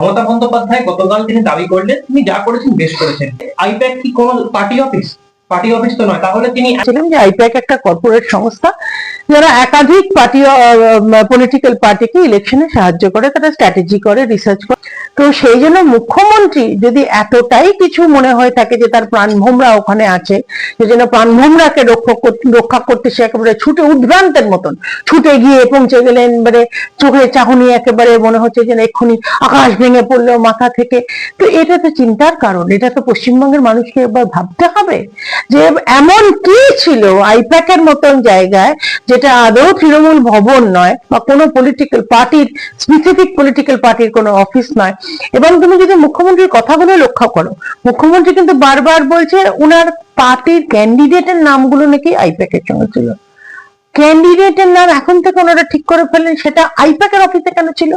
মমতা বন্দ্যোপাধ্যায় গতকাল তিনি দাবি করলেন তিনি যা করেছেন, বেশ করেছেন। আইপ্যাক কি কোন পার্টি অফিস পার্টি অফিস তো নয়, তাহলে তিনি ছিলেন যে আইপ্যাক একটা কর্পোরেট সংস্থা, যারা একাধিক পার্টি পলিটিক্যাল পার্টিকে ইলেকশনে সাহায্য করে, তারা স্ট্র্যাটেজি করে রিসার্চ করে। তো সেই জন্য মুখ্যমন্ত্রী যদি এতটাই কিছু মনে হয়ে থাকে যে তার প্রাণভোমরা ওখানে আছে প্রাণভোমরাকে রক্ষা করতে সে একেবারে ছুটে উদ্ভ্রান্তের মতন, ছুটে গিয়ে পৌঁছে গেলেন এবারে চোখের চাহনি একেবারে মনে হচ্ছে যেন এক্ষুনি আকাশ ভেঙে পড়ল মাথা থেকে। তো এটা তো চিন্তার কারণ, এটা তো পশ্চিমবঙ্গের মানুষকে এবার ভাবতে হবে। যে এমন কি ছিল আইপ্যাকের মতন জায়গায় যেটা আদৌ তৃণমূল ভবন নয় বা কোনো পলিটিক্যাল পার্টির স্পেসিফিক পলিটিক্যাল পার্টির কোনো অফিস নয়? এবং তুমি যদি মুখ্যমন্ত্রীর কথাগুলো লক্ষ্য করো, মুখ্যমন্ত্রী কিন্তু বারবার বলছে উনার পার্টির ক্যান্ডিডেটের নামগুলো নাকি আইপ্যাকের সঙ্গে ছিল। ক্যান্ডিডেটের নাম এখন থেকে ওনারা ঠিক করে ফেললেন, সেটা আইপ্যাকের অফিসে কেন ছিল?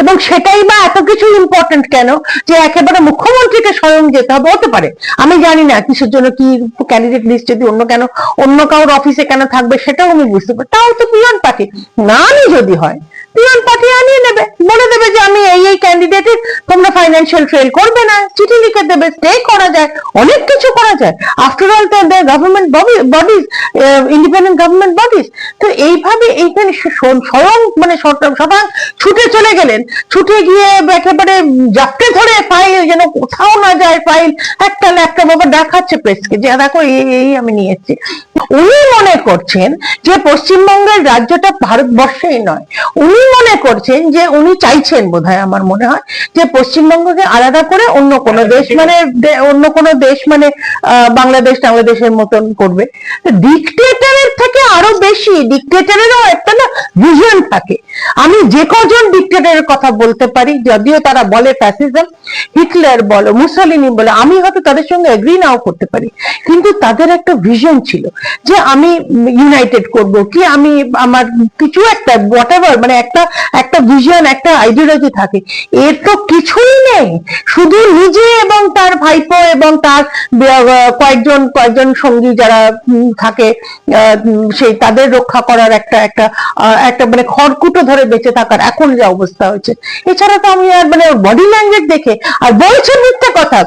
এবং সেটাই বা এত কিছু ইম্পর্টেন্ট কেন যে একেবারে মুখ্যমন্ত্রীকে স্বয়ং যেতে হবে? হতে পারে। আমি জানি না কিসের জন্য কি ক্যান্ডিডেট লিস্ট যদি অন্য কেন, অন্য কারোর অফিসে কেন থাকবে, সেটাও আমি বুঝতে পারি তাও তো পিয়ন পাখি। নামই যদি হয় পিয়ন পার্টি আনিয়ে নেবে। বলে দেবে যে আমি এই এই ক্যান্ডিডেটের তোমরা ফাইন্যান্সিয়াল ট্রেল করবে না। চিঠি লিখে দেবে। স্টে করা যায়। অনেক কিছু করা যায়। আফটার অল তো government bodies independent government bodies তো এইভাবে এইখানে স্বয়ং মানে সবাই ছুটে চলে গেলেন। ছুটে গিয়ে একেবারে জাপটে ধরে ফাইল যেন কোথাও না যায় ফাইল একটা ল্যাপটপ আবার দেখাচ্ছে প্রেসকে যে দেখো, এই আমি নিয়ে এসেছি উনি মনে করছেন যে পশ্চিমবঙ্গের রাজ্যটা ভারতবর্ষেই নয়। উনি মনে করছেন যে উনি চাইছেন বোধহয় আমার মনে হয় যে পশ্চিমবঙ্গকে আলাদা করে অন্য কোনো দেশ মানে অন্য কোনো দেশ মানে বাংলাদেশ বাংলাদেশের মতন করবে। ডিকটেটরের থেকে আরও বেশি ডিকটেটরেরও একটা না ভিশন থাকে। আমি যে কজন ডিকটেটরের কথা বলতে পারি যদিও তারা বলে ফ্যাসিজম হিটলার বলো মুসলিনি বলো আমি হয়তো তাদের সঙ্গে এগ্রি নাও করতে পারি। কিন্তু তাদের একটা ভিশন ছিল যে আমি ইউনাইটেড করব কি আমি আমার কিছু একটা হোয়াট মানে একটা একটা একটা ভিশন একটা আইডিওলজি থাকে। এর তো কিছুই নেই। শুধু নিজে এবং তার ভাইপো এবং তার কয়েকজন কয়েকজন সঙ্গী যারা থাকে সেই তাদের রক্ষা করার একটা একটা একটা মানে খড়কুটো ধরে বেঁচে থাকার এখন যা অবস্থা হয়েছে। এছাড়া তো আমি আর মানে বডি ল্যাঙ্গুয়েজ দেখে আর বলছে কথা।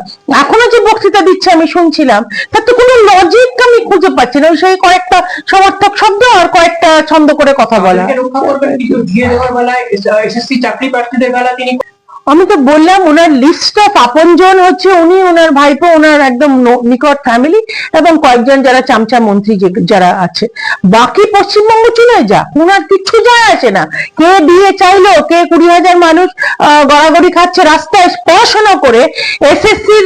এখনও যে বক্তৃতা দিচ্ছে আমি শুনছিলাম, তার তো কোনো লজিক আমি খুঁজে পাচ্ছি না। সেই কয়েকটা সমর্থক শব্দ আর কয়েকটা ছন্দ করে কথা বলা। রক্ষা করবেন দিয়ে দেওয়ার বেলায় এসএসসি চাকরি প্রার্থীদের বেলা তিনি আমি তো বললাম, ওনার লিস্ট অফ আপনজন হচ্ছে উনি, ওনার ভাইপো, ওনার একদম নিকট ফ্যামিলি এবং কয়েকজন যারা চামচা মন্ত্রী যারা আছে। বাকি পশ্চিমবঙ্গ চলে যা ওনার কিচ্ছু যায় আসে না। কে বিয়ে চাইলো, কে কুড়ি হাজার মানুষ গড়াগড়ি খাচ্ছে রাস্তায় পড়াশোনা করে এসএসসির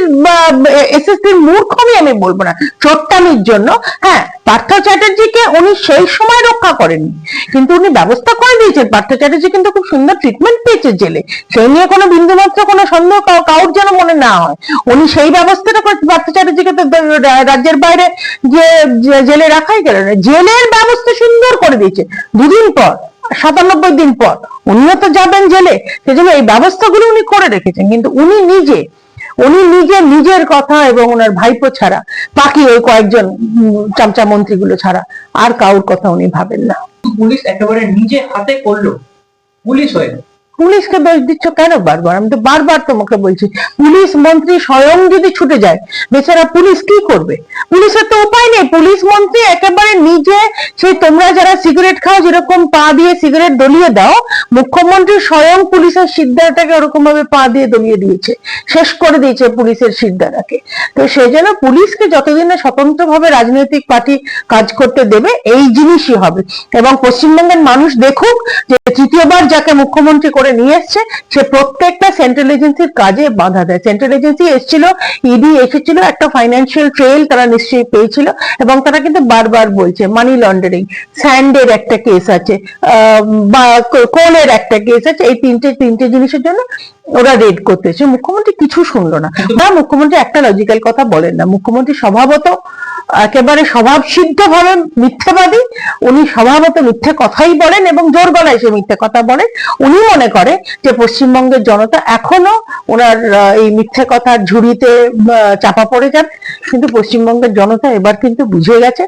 এসএসসির মূর্খমি আমি বলব না, চোট্টামির জন্য। হ্যাঁ পার্থ চ্যাটার্জিকে উনি সেই সময় রক্ষা করেননি। কিন্তু উনি ব্যবস্থা করে দিয়েছেন। পার্থ চ্যাটার্জি কিন্তু খুব সুন্দর ট্রিটমেন্ট পেয়েছে জেলে। সেই নিয়ে কোনো বিন্দুমাত্র কোনো সন্দেহ কাউ- কারোর যেন মনে না হয়। উনি সেই ব্যবস্থাটা চ্যাটার্জিকে তো রাজ্যের বাইরে যে জেলে রাখাই গেল জেলের ব্যবস্থা সুন্দর করে দিয়েছে। দুদিন পর, সাতানব্বই দিন পর। উনিও তো যাবেন জেলে। সেজন্য এই ব্যবস্থাগুলো উনি করে রেখেছেন। কিন্তু উনি নিজে উনি নিজে নিজের কথা এবং ওনার ভাইপো ছাড়া, বাকি ওই কয়েকজন চামচা মন্ত্রীগুলো ছাড়া আর কারোর কথা উনি ভাবেন না। পুলিশ একেবারে নিজে হাতে করল। পুলিশ হয়ে পুলিশকে দোষ দিচ্ছ কেন বারবার? আমি তো বারবার তোমাকে বলছি, পুলিশ মন্ত্রী স্বয়ং যদি ছুটে যায়, বেচারা পুলিশ কি করবে? পুলিশের তো উপায় নেই। পুলিশ মন্ত্রী একেবারে নিজে সেই তোমরা যারা সিগারেট খাও, যেরকম পা দিয়ে সিগারেট দলিয়ে দাও, মুখ্যমন্ত্রী স্বয়ং পুলিশের সিদ্ধাটাকে ওরকম ভাবে পা দিয়ে দলিয়ে দিয়েছে, শেষ করে দিয়েছে পুলিশের সিদ্ধাটাকে তো সেই জন্য পুলিশকে যতদিন না স্বতন্ত্রভাবে রাজনৈতিক পার্টি কাজ করতে দেবে, এই জিনিসই হবে। এবং পশ্চিমবঙ্গের মানুষ দেখুক যে তৃতীয়বার যাকে মুখ্যমন্ত্রী করে নিয়ে এসছে সে প্রত্যেকটা সেন্ট্রাল এজেন্সির কাজে বাধা দেয়। সেন্ট্রাল এজেন্সি এসেছিল ইডি এসেছিল একটা ফাইন্যান্সিয়াল ট্রেল তারা নিশ্চয়ই পেয়েছিল এবং তারা কিন্তু বারবার বলছে মানি লন্ডারিং স্যান্ডের একটা কেস আছে বা কোলের একটা কেস আছে এই তিনটে তিনটে জিনিসের জন্য ওরা রেড করতেছে মুখ্যমন্ত্রী কিছু শুনলো না। না মুখ্যমন্ত্রী একটা লজিক্যাল কথা বলেন না। মুখ্যমন্ত্রী স্বভাবত একেবারে স্বভাব সিদ্ধ ভাবে মিথ্যাবাদী, উনি স্বভাবত মিথ্যে কথাই বলেন এবং জোর গলায় সে মিথ্যে কথা বলেন। উনি মনে করে যে পশ্চিমবঙ্গের জনতা এখনও ওনার এই মিথ্যে কথার ঝুড়িতে চাপা পড়ে যান। কিন্তু পশ্চিমবঙ্গের জনতা এবার কিন্তু বুঝে গেছে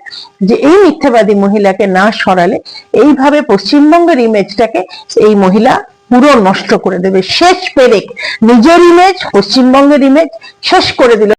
যে এই মিথ্যাবাদী মহিলাকে না সরালে এইভাবে পশ্চিমবঙ্গের ইমেজটাকে এই মহিলা পুরো নষ্ট করে দেবে। শেষ পেরেক, নিজের ইমেজ পশ্চিমবঙ্গের ইমেজ শেষ করে দিল।